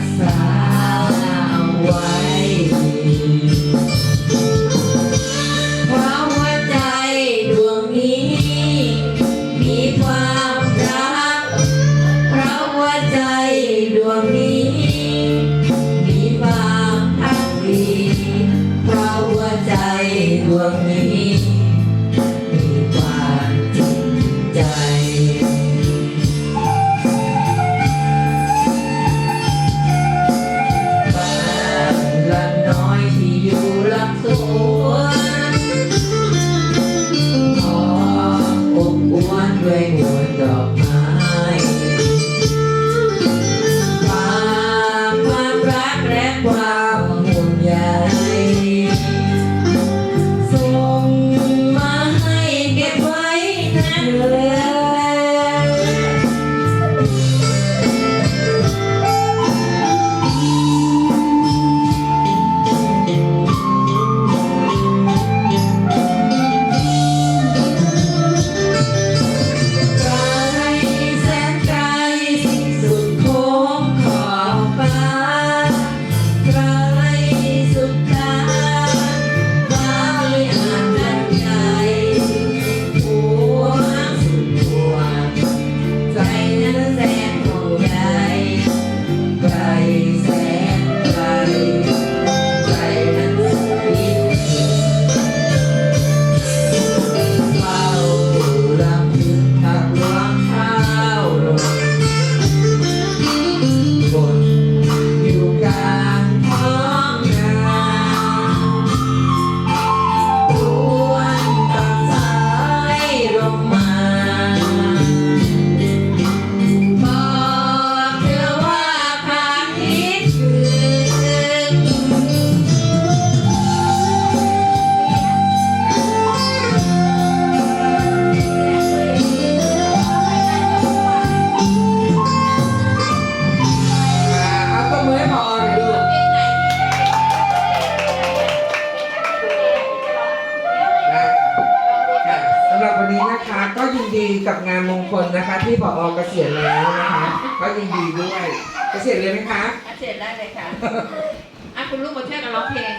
graça. ด้วยมวลดอกไม้ความความรักและความห่วงใยส่งมาให้เก็บไว้นะ ดีกับงานมงคลนะคะ ที่ผอเกษียณแล้วนะคะก็ยินดีด้วย เกษียณเลยไหมคะเกษียณได้เลยค่ะ อะคุณลูกมาเที่ยวกันร้องเพลง